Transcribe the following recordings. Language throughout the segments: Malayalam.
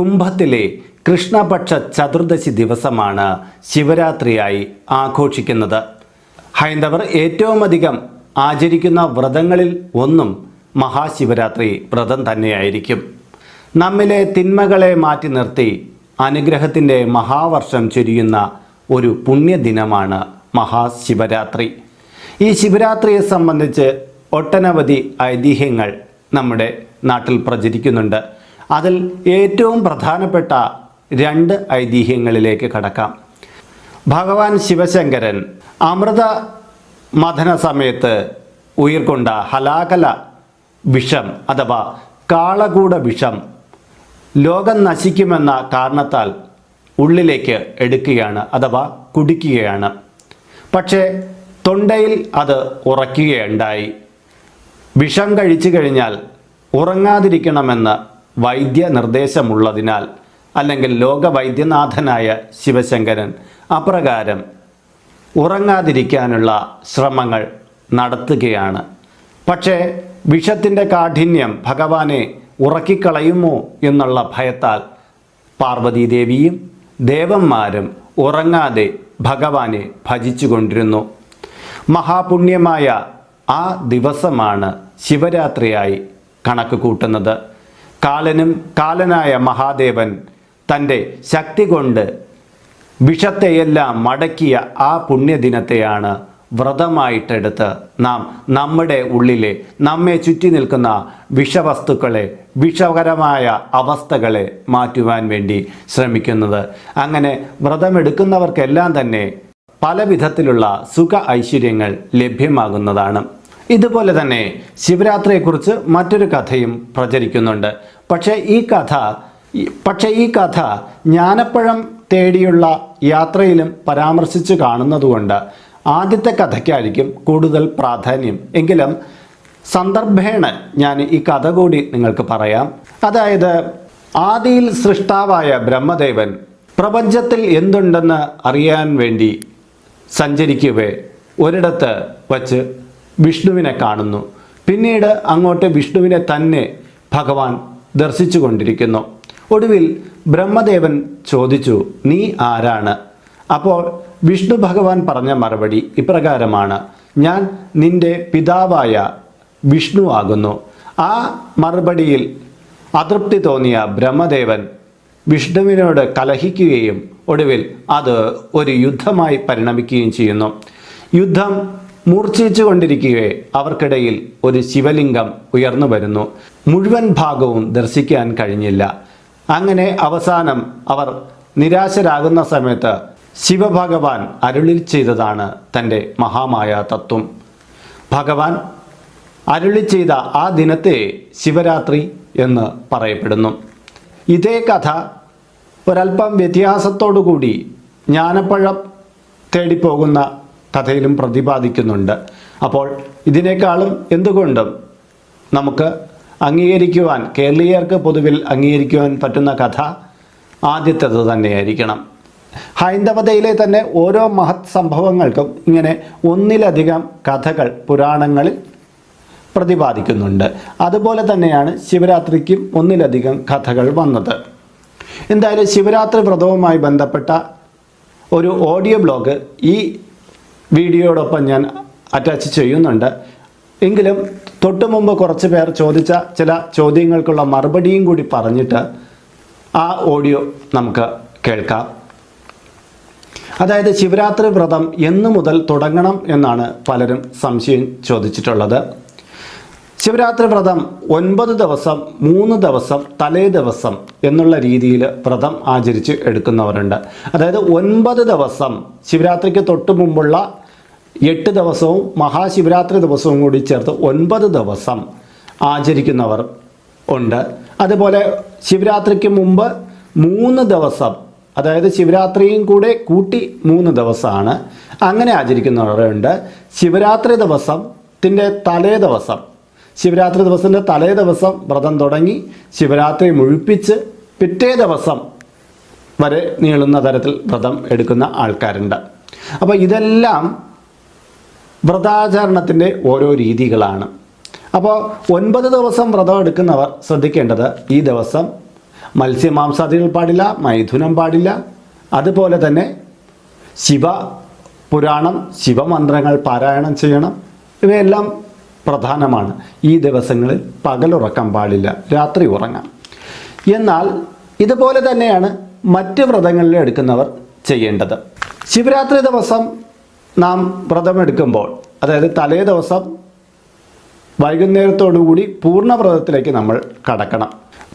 കുംഭത്തിലെ കൃഷ്ണപക്ഷ ചതുർദശി ദിവസമാണ് ശിവരാത്രിയായി ആഘോഷിക്കുന്നത്. ഹൈന്ദവർ ഏറ്റവുമധികം ആചരിക്കുന്ന വ്രതങ്ങളിൽ ഒന്നും മഹാശിവരാത്രി വ്രതം തന്നെയായിരിക്കും. നമ്മിലെ തിന്മകളെ മാറ്റി നിർത്തി അനുഗ്രഹത്തിന്റെ മഹാവർഷം ചൊരിയുന്ന ഒരു പുണ്യദിനമാണ് മഹാശിവരാത്രി. ഈ ശിവരാത്രിയെ സംബന്ധിച്ച് ഒട്ടനവധി ഐതിഹ്യങ്ങൾ നമ്മുടെ നാട്ടിൽ പ്രചരിക്കുന്നുണ്ട്. അതിൽ ഏറ്റവും പ്രധാനപ്പെട്ട രണ്ട് ഐതിഹ്യങ്ങളിലേക്ക് കടക്കാം. ഭഗവാൻ ശിവശങ്കരൻ അമൃത മഥന സമയത്ത് ഉയർക്കൊണ്ട ഹലാകല വിഷം അഥവാ കാളകൂട വിഷം ലോകം നശിക്കുമെന്ന കാരണത്താൽ ഉള്ളിലേക്ക് എടുക്കുകയാണ് അഥവാ കുടിക്കുകയാണ്. പക്ഷേ തൊണ്ടയിൽ അത് ഉറയ്ക്കുകയുണ്ടായി. വിഷം കഴിച്ചു കഴിഞ്ഞാൽ ഉറങ്ങാതിരിക്കണമെന്ന് വൈദ്യ നിർദ്ദേശമുള്ളതിനാൽ അല്ലെങ്കിൽ ലോകവൈദ്യനാഥനായ ശിവശങ്കരൻ അപ്രകാരം ഉറങ്ങാതിരിക്കാനുള്ള ശ്രമങ്ങൾ നടത്തുകയാണ്. പക്ഷേ വിഷത്തിന്റെ കാഠിന്യം ഭഗവാനെ ഉറക്കിക്കളയുമോ എന്നുള്ള ഭയത്താൽ പാർവതീദേവിയും ദേവന്മാരും ഉറങ്ങാതെ ഭഗവാനെ ഭജിച്ചുകൊണ്ടിരുന്നു. മഹാപുണ്യമായ ആ ദിവസമാണ് ശിവരാത്രിയായി കണക്ക് കൂട്ടുന്നത്. കാലനും കാലനായ മഹാദേവൻ തന്റെ ശക്തി കൊണ്ട് വിഷത്തെയെല്ലാം മടക്കിയ ആ പുണ്യദിനത്തെയാണ് വ്രതമായിട്ടെടുത്ത് നാം നമ്മുടെ ഉള്ളിലെ നമ്മെ ചുറ്റി നിൽക്കുന്ന വിഷവസ്തുക്കളെ വിഷകരമായ അവസ്ഥകളെ മാറ്റുവാൻ വേണ്ടി ശ്രമിക്കുന്നത്. അങ്ങനെ വ്രതമെടുക്കുന്നവർക്കെല്ലാം തന്നെ പല വിധത്തിലുള്ള സുഖ ഐശ്വര്യങ്ങൾ ലഭ്യമാകുന്നതാണ്. ഇതുപോലെ തന്നെ ശിവരാത്രിയെക്കുറിച്ച് മറ്റൊരു കഥയും പ്രചരിക്കുന്നുണ്ട്. പക്ഷേ ഈ കഥ പക്ഷേ ഈ കഥ ജ്ഞാനപ്പഴം തേടിയുള്ള യാത്രയിലും പരാമർശിച്ച് കാണുന്നതുകൊണ്ട് ആദ്യത്തെ കഥയ്ക്കായിരിക്കും കൂടുതൽ പ്രാധാന്യം. എങ്കിലും സന്ദർഭേണ ഞാൻ ഈ കഥ കൂടി നിങ്ങൾക്ക് പറയാം. അതായത് ആദിയിൽ സൃഷ്ടാവായ ബ്രഹ്മദേവൻ പ്രപഞ്ചത്തിൽ എന്തുണ്ടെന്ന് അറിയാൻ വേണ്ടി സഞ്ചരിക്കവേ ഒരിടത്ത് വച്ച് വിഷ്ണുവിനെ കാണുന്നു. പിന്നീട് അങ്ങോട്ട് വിഷ്ണുവിനെ തന്നെ ഭഗവാൻ ദർശിച്ചു കൊണ്ടിരിക്കുന്നു ഒടുവിൽ ബ്രഹ്മദേവൻ ചോദിച്ചു നീ ആരാണ്? അപ്പോൾ വിഷ്ണു ഭഗവാൻ പറഞ്ഞ മറുപടി ഇപ്രകാരമാണ് ഞാൻ നിന്റെ പിതാവായ വിഷ്ണു ആകുന്നു. ആ മറുപടിയിൽ അതൃപ്തി തോന്നിയ ബ്രഹ്മദേവൻ വിഷ്ണുവിനോട് കലഹിക്കുകയും ഒടുവിൽ അത് ഒരു യുദ്ധമായി പരിണമിക്കുകയും ചെയ്യുന്നു. യുദ്ധം മൂർച്ഛിച്ചു കൊണ്ടിരിക്കുകയെ അവർക്കിടയിൽ ഒരു ശിവലിംഗം ഉയർന്നു വരുന്നു. മുഴുവൻ ഭാഗവും ദർശിക്കാൻ കഴിഞ്ഞില്ല. അങ്ങനെ അവസാനം അവർ നിരാശരാകുന്ന സമയത്ത് ശിവഭഗവാൻ അരുളിൽ ചെയ്തതാണ് തന്റെ മഹാമായ തത്വം. ഭഗവാൻ അരുളി ചെയ്ത ആ ദിനത്തെ ശിവരാത്രി എന്ന് പറയപ്പെടുന്നു. ഇതേ കഥ ഒരല്പം വ്യത്യാസത്തോടു കൂടി ജ്ഞാനപ്പഴം തേടിപ്പോകുന്ന കഥയിലും പ്രതിപാദിക്കുന്നുണ്ട്. അപ്പോൾ ഇതിനേക്കാളും എന്തുകൊണ്ടും നമുക്ക് അംഗീകരിക്കുവാൻ കേരളീയർക്ക് പൊതുവിൽ അംഗീകരിക്കുവാൻ പറ്റുന്ന കഥ ആദ്യത്തേത് തന്നെയായിരിക്കണം. ഹൈന്ദവതയിലെ തന്നെ ഓരോ മഹത് സംഭവങ്ങൾക്കും ഇങ്ങനെ ഒന്നിലധികം കഥകൾ പുരാണങ്ങളിൽ പ്രതിപാദിക്കുന്നുണ്ട്. അതുപോലെ തന്നെയാണ് ശിവരാത്രിക്കും ഒന്നിലധികം കഥകൾ വന്നത്. എന്തായാലും ശിവരാത്രി വ്രതവുമായി ബന്ധപ്പെട്ട ഒരു ഓഡിയോ ബ്ലോഗ് ഈ വീഡിയോടൊപ്പം ഞാൻ അറ്റാച്ച് ചെയ്യുന്നുണ്ട്. എങ്കിലും തൊട്ടു മുമ്പ് കുറച്ച് പേർ ചോദിച്ച ചില ചോദ്യങ്ങൾക്കുള്ള മറുപടിയും കൂടി പറഞ്ഞിട്ട് ആ ഓഡിയോ നമുക്ക് കേൾക്കാം. അതായത് ശിവരാത്രി വ്രതം എന്ന് മുതൽ തുടങ്ങണം എന്നാണ് പലരും സംശയം ചോദിച്ചിട്ടുള്ളത്. ശിവരാത്രി വ്രതം ഒൻപത് ദിവസം മൂന്ന് ദിവസം തലേ ദിവസം എന്നുള്ള രീതിയിൽ വ്രതം ആചരിച്ച് എടുക്കുന്നവരുണ്ട്. അതായത് ഒൻപത് ദിവസം ശിവരാത്രിക്ക് തൊട്ട് മുമ്പുള്ള എട്ട് ദിവസവും മഹാശിവരാത്രി ദിവസവും കൂടി ചേർത്ത് ഒൻപത് ദിവസം ആചരിക്കുന്നവർ ഉണ്ട്. അതുപോലെ ശിവരാത്രിക്ക് മുമ്പ് മൂന്ന് ദിവസം അതായത് ശിവരാത്രിയും കൂടെ കൂട്ടി മൂന്ന് ദിവസമാണ് അങ്ങനെ ആചരിക്കുന്നവരുണ്ട് ശിവരാത്രി ദിവസത്തിന്റെ തലേ ദിവസം ശിവരാത്രി ദിവസത്തിന്റെ തലേ ദിവസം വ്രതം തുടങ്ങി ശിവരാത്രി മുഴുപ്പിച്ച് പിറ്റേ ദിവസം വരെ നീളുന്ന തരത്തിൽ വ്രതം എടുക്കുന്ന ആൾക്കാരുണ്ട്. അപ്പോൾ ഇതെല്ലാം വ്രതാചരണത്തിന്റെ ഓരോ രീതികളാണ്. അപ്പോൾ ഒൻപത് ദിവസം വ്രതം എടുക്കുന്നവർ ശ്രദ്ധിക്കേണ്ടത് ഈ ദിവസം മത്സ്യമാംസാദികൾ പാടില്ല മൈഥുനം പാടില്ല. അതുപോലെ തന്നെ ശിവ പുരാണം ശിവമന്ത്രങ്ങൾ പാരായണം ചെയ്യണം. ഇവയെല്ലാം പ്രധാനമാണ്. ഈ ദിവസങ്ങളിൽ പകലുറക്കം പാടില്ല രാത്രി ഉറങ്ങാം. എന്നാൽ ഇതുപോലെ തന്നെയാണ് മറ്റ് വ്രതങ്ങളിൽ എടുക്കുന്നവർ ചെയ്യേണ്ടത്. ശിവരാത്രി ദിവസം നാം വ്രതമെടുക്കുമ്പോൾ അതായത് തലേ ദിവസം വൈകുന്നേരത്തോടുകൂടി പൂർണവ്രതത്തിലേക്ക് നമ്മൾ കടക്കണം.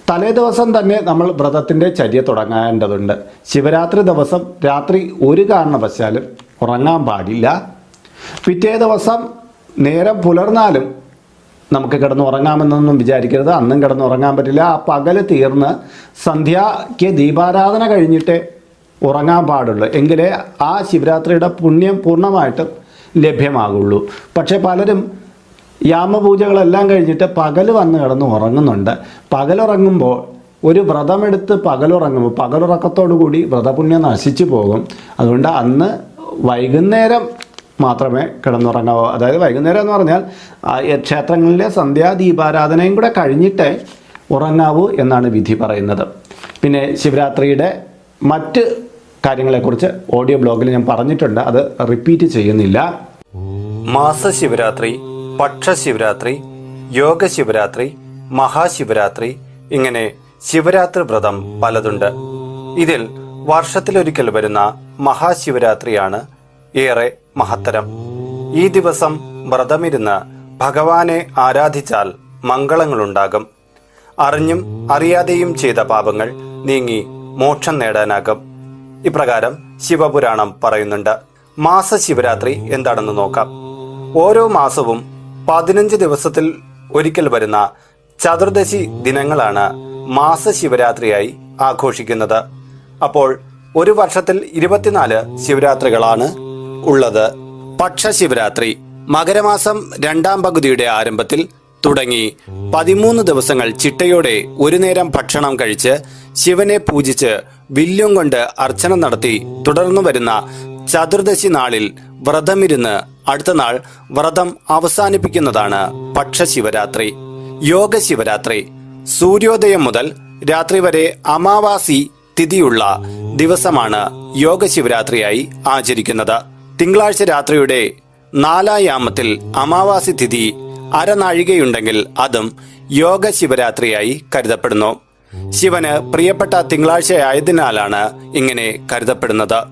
തലേ ദിവസം തന്നെ നമ്മൾ വ്രതത്തിന്റെ ചര്യ തുടങ്ങേണ്ടതുണ്ട്. ശിവരാത്രി ദിവസം രാത്രി ഒരു കാരണവശാലും ഉറങ്ങാൻ പാടില്ല. പിറ്റേ ദിവസം നേരം പുലർന്നാലും നമുക്ക് കിടന്നുറങ്ങാമെന്നൊന്നും വിചാരിക്കരുത്. അന്നും കിടന്നുറങ്ങാൻ പറ്റില്ല. ആ പകൽ തീർന്ന് സന്ധ്യയ്ക്ക് ദീപാരാധന കഴിഞ്ഞിട്ടേ ഉറങ്ങാൻ പാടുള്ളൂ. എങ്കിലേ ആ ശിവരാത്രിയുടെ പുണ്യം പൂർണമായിട്ടും ലഭ്യമാകുള്ളൂ. പക്ഷേ പലരും യാമപൂജകളെല്ലാം കഴിഞ്ഞിട്ട് പകൽ വന്ന് കിടന്ന് ഉറങ്ങുന്നുണ്ട്. പകലുറങ്ങുമ്പോൾ ഒരു വ്രതമെടുത്ത് പകലുറങ്ങുമ്പോൾ പകലുറക്കത്തോടു കൂടി വ്രതപുണ്യം നശിച്ചു പോകും. അതുകൊണ്ട് അന്ന് വൈകുന്നേരം മാത്രമേ കിടന്നുറങ്ങാവൂ. അതായത് വൈകുന്നേരം എന്ന് പറഞ്ഞാൽ ക്ഷേത്രങ്ങളിലെ സന്ധ്യാ ദീപാരാധനയും കൂടെ കഴിഞ്ഞിട്ടേ ഉറങ്ങാവൂ എന്നാണ് വിധി പറയുന്നത്. പിന്നെ ശിവരാത്രിയുടെ മറ്റ് കാര്യങ്ങളെക്കുറിച്ച് ഓഡിയോ ബ്ലോഗിൽ ഞാൻ പറഞ്ഞിട്ടുണ്ട്. അത് റിപ്പീറ്റ് ചെയ്യുന്നില്ല. മാസശിവരാത്രി പക്ഷശിവരാത്രി യോഗശിവരാത്രി മഹാശിവരാത്രി ഇങ്ങനെ ശിവരാത്രി വ്രതം പലതുണ്ട്. ഇതിൽ വർഷത്തിലൊരിക്കൽ വരുന്ന മഹാശിവരാത്രിയാണ് ഏറെ മഹത്തരം. ഈ ദിവസം വ്രതമിരുന്ന് ഭഗവാനെ ആരാധിച്ചാൽ മംഗളങ്ങളുണ്ടാകും. അറിഞ്ഞും അറിയാതെയും ചെയ്ത പാപങ്ങൾ നീങ്ങി മോക്ഷം നേടാനാകും. ഇപ്രകാരം ശിവപുരാണം പറയുന്നുണ്ട്. മാസ ശിവരാത്രി എന്താണെന്ന് നോക്കാം. ഓരോ മാസവും പതിനഞ്ച് ദിവസത്തിൽ ഒരിക്കൽ വരുന്ന ചതുർദശി ദിനങ്ങളാണ് മാസ ശിവരാത്രിയായി ആഘോഷിക്കുന്നത്. അപ്പോൾ ഒരു വർഷത്തിൽ ഇരുപത്തിനാല് ശിവരാത്രികളാണ് ഉള്ളത്. പക്ഷ ശിവരാത്രി മകരമാസം രണ്ടാം പകുതിയുടെ ആരംഭത്തിൽ തുടങ്ങി പതിമൂന്ന് ദിവസങ്ങൾ ചിട്ടയോടെ ഒരു നേരം ഭക്ഷണം കഴിച്ച് ശിവനെ പൂജിച്ച് വില്ലും കൊണ്ട് അർച്ചന നടത്തി തുടർന്നു വരുന്ന ചതുർദശി നാളിൽ വ്രതമിരുന്ന് അടുത്ത നാൾ വ്രതം അവസാനിപ്പിക്കുന്നതാണ് പക്ഷശിവരാത്രി യോഗശിവരാത്രി. സൂര്യോദയം മുതൽ രാത്രി വരെ അമാവാസി തിഥിയുള്ള ദിവസമാണ് യോഗ ശിവരാത്രിയായി ആചരിക്കുന്നത്. തിങ്കളാഴ്ച രാത്രിയുടെ നാലായാമത്തിൽ അമാവാസി തിഥി അരനാഴികയുണ്ടെങ്കിൽ അതും യോഗ ശിവരാത്രിയായി കരുതപ്പെടുന്നു. ശിവന് പ്രിയപ്പെട്ട തിങ്കളാഴ്ചയായതിനാലാണ് ഇങ്ങനെ കരുതപ്പെടുന്നത്.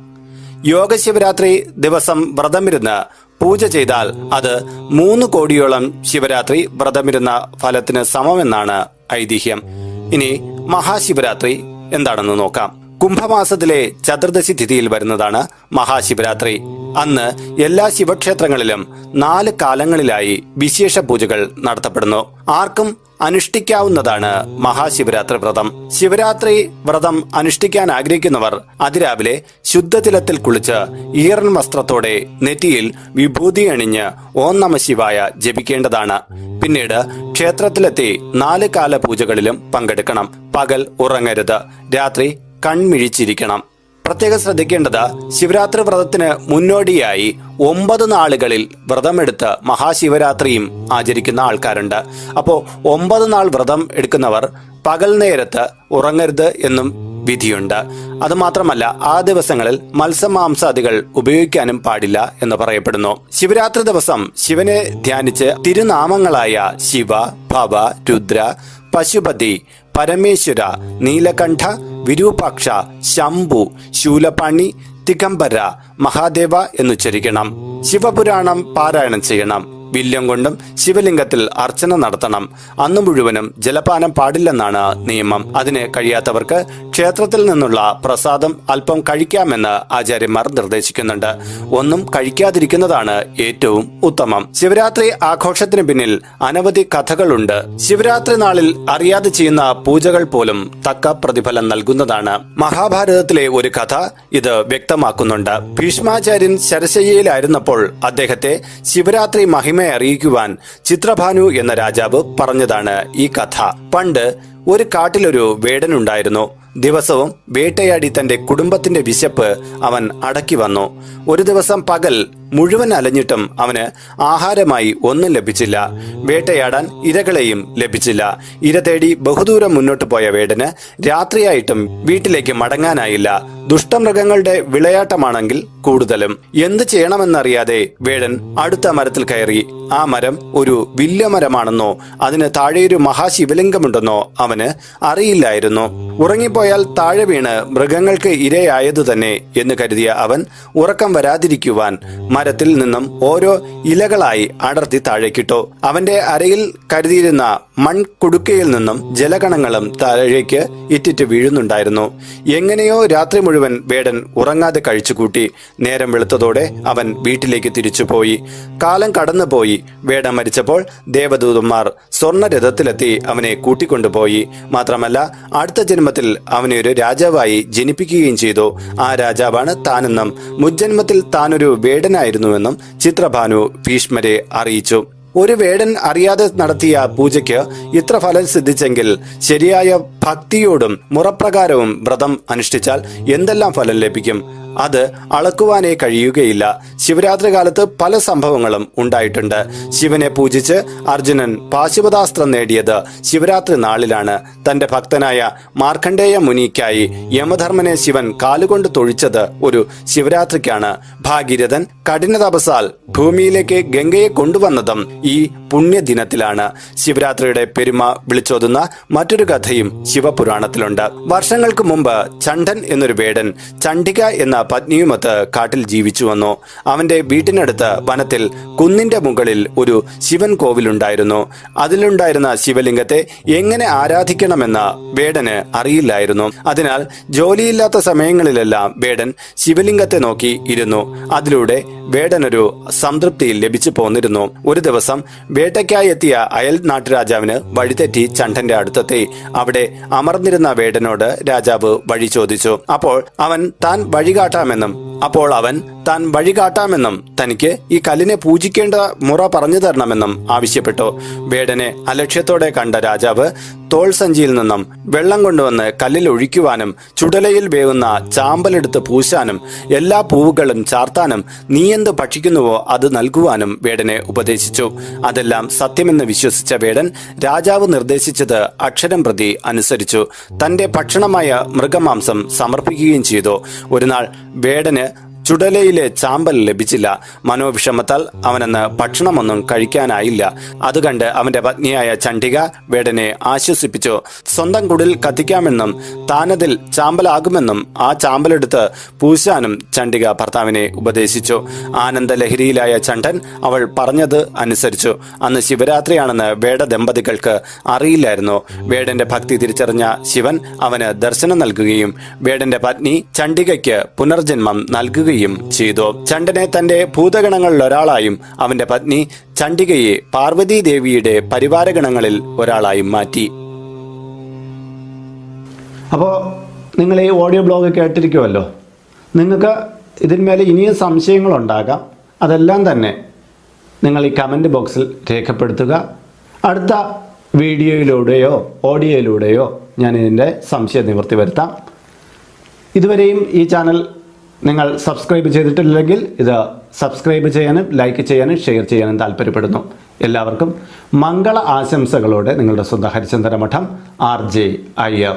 യോഗ ശിവരാത്രി ദിവസം വ്രതമിരുന്ന് പൂജ ചെയ്താൽ അത് മൂന്ന് കോടിയോളം ശിവരാത്രി വ്രതമിരുന്ന ഫലത്തിന് സമമെന്നാണ് ഐതിഹ്യം. ഇനി മഹാശിവരാത്രി എന്താണെന്ന് നോക്കാം. കുംഭമാസത്തിലെ ചതുർദശി തിഥിയിൽ വരുന്നതാണ് മഹാശിവരാത്രി. അന്ന് എല്ലാ ശിവക്ഷേത്രങ്ങളിലും നാല് കാലങ്ങളിലായി വിശേഷ പൂജകൾ നടത്തപ്പെടുന്നു. ആർക്കും അനുഷ്ഠിക്കാവുന്നതാണ് മഹാശിവരാത്രി വ്രതം. ശിവരാത്രി വ്രതം അനുഷ്ഠിക്കാൻ ആഗ്രഹിക്കുന്നവർ അതിരാവിലെ ശുദ്ധജലത്തിൽ കുളിച്ച് ഈറൻ വസ്ത്രത്തോടെ നെറ്റിയിൽ വിഭൂതി അണിഞ്ഞ് ഓം നമ ശിവായ ജപിക്കേണ്ടതാണ്. പിന്നീട് ക്ഷേത്രത്തിലെത്തി നാല് കാല പൂജകളിലും പങ്കെടുക്കണം. പകൽ ഉറങ്ങരുത്. രാത്രി കൺമിഴിച്ചിരിക്കണം. പ്രത്യേകം ശ്രദ്ധിക്കേണ്ടത് ശിവരാത്രി വ്രതത്തിന് മുന്നോടിയായി ഒമ്പത് നാളുകളിൽ വ്രതമെടുത്ത് മഹാശിവരാത്രിയും ആചരിക്കുന്ന ആൾക്കാരുണ്ട്. അപ്പോൾ ഒമ്പത് നാൾ വ്രതം എടുക്കുന്നവർ പകൽ നേരത്ത് ഉറങ്ങരുത് എന്നും വിധിയുണ്ട്. അതുമാത്രമല്ല ആ ദിവസങ്ങളിൽ മത്സ്യമാംസാദികൾ ഉപയോഗിക്കാനും പാടില്ല എന്ന് പറയപ്പെടുന്നു. ശിവരാത്രി ദിവസം ശിവനെ ധ്യാനിച്ച് തിരുനാമങ്ങളായ ശിവ ഭവ രുദ്ര പശുപതി പരമേശ്വര നീലകണ്ഠ വിരൂപാക്ഷ ശംഭു ശൂലപാണി തികംബര മഹാദേവ എന്നുച്ചരിക്കണം. ശിവപുരാണം പാരായണം ചെയ്യണം. വില്യം കൊണ്ടും ശിവലിംഗത്തിൽ അർച്ചന നടത്തണം. അന്നു മുഴുവനും ജലപാനം പാടില്ലെന്നാണ് നിയമം. അതിന് കഴിയാത്തവർക്ക് ക്ഷേത്രത്തിൽ നിന്നുള്ള പ്രസാദം അല്പം കഴിക്കാമെന്ന് ആചാര്യന്മാർ നിർദ്ദേശിക്കുന്നുണ്ട്. ഒന്നും കഴിക്കാതിരിക്കുന്നതാണ് ഏറ്റവും ഉത്തമം. ശിവരാത്രി ആഘോഷത്തിന് പിന്നിൽ അനവധി കഥകളുണ്ട്. ശിവരാത്രി നാളിൽ അറിയാതെ ചെയ്യുന്ന പൂജകൾ പോലും തക്ക പ്രതിഫലം നൽകുന്നതാണ്. മഹാഭാരതത്തിലെ ഒരു കഥ ഇത് വ്യക്തമാക്കുന്നുണ്ട്. ഭീഷ്മാചാര്യൻ ശരശയ്യയിലായിരുന്നപ്പോൾ അദ്ദേഹത്തെ ശിവരാത്രി മഹിമ അറിയിക്കുവാൻ ചിത്രഭാനു എന്ന രാജാവ് പറഞ്ഞതാണ് ഈ കഥ. പണ്ട് ഒരു കാട്ടിലൊരു വേടനുണ്ടായിരുന്നു. ദിവസവും വേട്ടയാടി തന്റെ കുടുംബത്തിന്റെ വിശപ്പ് അവൻ അടക്കി വന്നു. ഒരു ദിവസം പകൽ മുഴുവൻ അലഞ്ഞിട്ടും അവന് ആഹാരമായി ഒന്നും ലഭിച്ചില്ല. വേട്ടയാടാൻ ഇരകളെയും ലഭിച്ചില്ല. ഇര തേടി ബഹുദൂരം മുന്നോട്ട് പോയ വേടന് രാത്രിയായിട്ടും വീട്ടിലേക്ക് മടങ്ങാനായില്ല. ദുഷ്ടമൃഗങ്ങളുടെ വിളയാട്ടമാണെങ്കിൽ കൂടുതലും. എന്ത് ചെയ്യണമെന്നറിയാതെ വേടൻ അടുത്ത മരത്തിൽ കയറി ആ മരം ഒരു വില്ല മരമാണെന്നോ അതിന് താഴെയൊരു മഹാശിവലിംഗമുണ്ടെന്നോ അവന് അറിയില്ലായിരുന്നു. ഉറങ്ങിപ്പോയാൽ താഴെ വീണ് മൃഗങ്ങൾക്ക് ഇരയായതു തന്നെ എന്ന് കരുതിയ അവൻ ഉറക്കം വരാതിരിക്കുവാൻ മരത്തിൽ നിന്നും ഓരോ ഇലകളായി അടർത്തി താഴേക്കിട്ടു. അവന്റെ അരയിൽ കരുതിയിരുന്ന മൺകുടുക്കയിൽ നിന്നും ജലകണങ്ങളും താഴേക്ക് ഇറ്റിറ്റ് വീഴുന്നുണ്ടായിരുന്നു. എങ്ങനെയോ രാത്രി മുഴുവൻ വേടൻ ഉറങ്ങാതെ കഴിച്ചുകൂട്ടി നേരം വെളുത്തതോടെ അവൻ വീട്ടിലേക്ക് തിരിച്ചുപോയി. കാലം കടന്നുപോയി. വേടൻ മരിച്ചപ്പോൾ ദേവദൂതന്മാർ സ്വർണരഥത്തിലെത്തി അവനെ കൂട്ടിക്കൊണ്ടുപോയി. മാത്രമല്ല അടുത്ത ജന്മത്തിൽ അവനെ ഒരു രാജാവായി ജനിപ്പിക്കുകയും ചെയ്തു. ആ രാജാവാണ് താനെന്നും മുജ്ജന്മത്തിൽ താനൊരു വേടനായിരുന്നുവെന്നും ചിത്രഭാനു ഭീഷ്മരെ അറിയിച്ചു. ഒരു വേടൻ അറിയാതെ നടത്തിയ പൂജയ്ക്ക് ഇത്ര ഫലം സിദ്ധിച്ചെങ്കിൽ ശരിയായ ഭക്തിയോടും മുറപ്രകാരവും വ്രതം അനുഷ്ഠിച്ചാൽ എന്തെല്ലാം ഫലം ലഭിക്കും? അത് അളക്കുവാനേ കഴിയുകയില്ല. ശിവരാത്രി കാലത്ത് പല സംഭവങ്ങളും ഉണ്ടായിട്ടുണ്ട്. ശിവനെ പൂജിച്ച് അർജുനൻ പാശുപതാസ്ത്രം നേടിയത് ശിവരാത്രി നാളിലാണ്. തന്റെ ഭക്തനായ മാർക്കണ്ഡേയ മുനിക്കായി യമധർമ്മനെ ശിവൻ കാലുകൊണ്ട് തൊഴിച്ചത് ഒരു ശിവരാത്രിക്കാണ്. ഭാഗീരഥൻ കഠിന തപസാൽ ഭൂമിയിലേക്ക് ഗംഗയെ കൊണ്ടുവന്നതും ഈ പുണ്യദിനത്തിലാണ്. ശിവരാത്രിയുടെ പെരുമ വിളിച്ചോതുന്ന മറ്റൊരു കഥയും ശിവപുരാണത്തിലുണ്ട്. വർഷങ്ങൾക്ക് മുമ്പ് ചണ്ഡൻ എന്നൊരു വേടൻ ചണ്ഡിക എന്ന പത്നിയുമൊത്ത് കാട്ടിൽ ജീവിച്ചു വന്നു. അവന്റെ വീട്ടിനടുത്ത് വനത്തിൽ കുന്നിന്റെ മുകളിൽ ഒരു ശിവൻ കോവിലുണ്ടായിരുന്നു. അതിലുണ്ടായിരുന്ന ശിവലിംഗത്തെ എങ്ങനെ ആരാധിക്കണമെന്ന് വേടന് അറിയില്ലായിരുന്നു. അതിനാൽ ജോലിയില്ലാത്ത സമയങ്ങളിലെല്ലാം വേടൻ ശിവലിംഗത്തെ നോക്കി ഇരുന്നു. അതിലൂടെ വേടനൊരു സംതൃപ്തി ലഭിച്ചു പോന്നിരുന്നു. ഒരു ദിവസം വേട്ടയ്ക്കായി എത്തിയ അയൽ നാട്ടുരാജാവിന് വഴിതെറ്റി ചണ്ടന്റെ അടുത്തെത്തി. അവിടെ അമർന്നിരുന്ന വേടനോട് രാജാവ് വഴി ചോദിച്ചു. അപ്പോൾ അവൻ താൻ Потаміном. അപ്പോൾ അവൻ താൻ വഴി കാട്ടാമെന്നും തനിക്ക് ഈ കല്ലിനെ പൂജിക്കേണ്ട മുറ പറഞ്ഞു തരണമെന്നും ആവശ്യപ്പെട്ടു. വേടനെ അലക്ഷ്യത്തോടെ കണ്ട രാജാവ് തോൾ സഞ്ചിയിൽ നിന്നും വെള്ളം കൊണ്ടുവന്ന് കല്ലിൽ ഒഴിക്കുവാനും ചുടലയിൽ വേവുന്ന ചാമ്പലെടുത്ത് പൂശാനും എല്ലാ പൂവുകളും ചാർത്താനും നീ എന്ത് ഭക്ഷിക്കുന്നുവോ അത് നൽകുവാനും വേടനെ ഉപദേശിച്ചു. അതെല്ലാം സത്യമെന്ന് വിശ്വസിച്ച വേടൻ രാജാവ് നിർദ്ദേശിച്ചത് അക്ഷരം പ്രതി അനുസരിച്ചു. തന്റെ ഭക്ഷണമായ മൃഗമാംസം സമർപ്പിക്കുകയും ചെയ്തു. ഒരുനാൾ വേടന് ചുടലയിലെ ചാമ്പൽ ലഭിച്ചില്ല. മനോവിഷമത്താൽ അവനെന്ന് ഭക്ഷണമൊന്നും കഴിക്കാനായില്ല. അത് കണ്ട് അവന്റെ പത്നിയായ ചണ്ഡിക വേടനെ ആശ്വസിപ്പിച്ചു. സ്വന്തം കുടിൽ കത്തിക്കാമെന്നും താനതിൽ ചാമ്പലാകുമെന്നും ആ ചാമ്പലെടുത്ത് പൂശാനും ചണ്ഡിക ഭർത്താവിനെ ഉപദേശിച്ചു. ആനന്ദലഹരിയിലായ ചണ്ഡൻ അവൾ പറഞ്ഞത് അനുസരിച്ചു. അന്ന് ശിവരാത്രിയാണെന്ന് വേട ദമ്പതികൾക്ക് അറിയില്ലായിരുന്നു. വേടന്റെ ഭക്തി തിരിച്ചറിഞ്ഞ ശിവൻ അവന് ദർശനം നൽകുകയും വേടന്റെ പത്നി ചണ്ഡികയ്ക്ക് പുനർജന്മം നൽകുകയും ചെയ്തു. ചണ്ഡനെ തന്റെ ഭൂതഗണങ്ങളിലൊരാളായും അവന്റെ പത്നി ചണ്ഡികയെ പാർവതി ദേവിയുടെ പരിവാരഗണങ്ങളിൽ ഒരാളായും മാറ്റി. അപ്പോൾ നിങ്ങൾ ഈ ഓഡിയോ ബ്ലോഗ് കേട്ടിരിക്കുമല്ലോ നിങ്ങൾക്ക് ഇതിന്മേലെ ഇനിയും സംശയങ്ങളുണ്ടാകാം. അതെല്ലാം തന്നെ നിങ്ങൾ ഈ കമന്റ് ബോക്സിൽ രേഖപ്പെടുത്തുക. അടുത്ത വീഡിയോയിലൂടെയോ ഓഡിയോയിലൂടെയോ ഞാൻ ഇതിന്റെ സംശയ നിവൃത്തി വരുത്താം. ഇതുവരെയും ഈ ചാനൽ നിങ്ങൾ സബ്സ്ക്രൈബ് ചെയ്തിട്ടില്ലെങ്കിൽ ഇത് സബ്സ്ക്രൈബ് ചെയ്യാനും ലൈക്ക് ചെയ്യാനും ഷെയർ ചെയ്യാനും താല്പര്യപ്പെടുന്നു. എല്ലാവർക്കും മംഗള ആശംസകളോടെ നിങ്ങളുടെ സ്വന്തം ഹരിചന്ദ്ര മഠം ആർ ജെ അയ്യർ.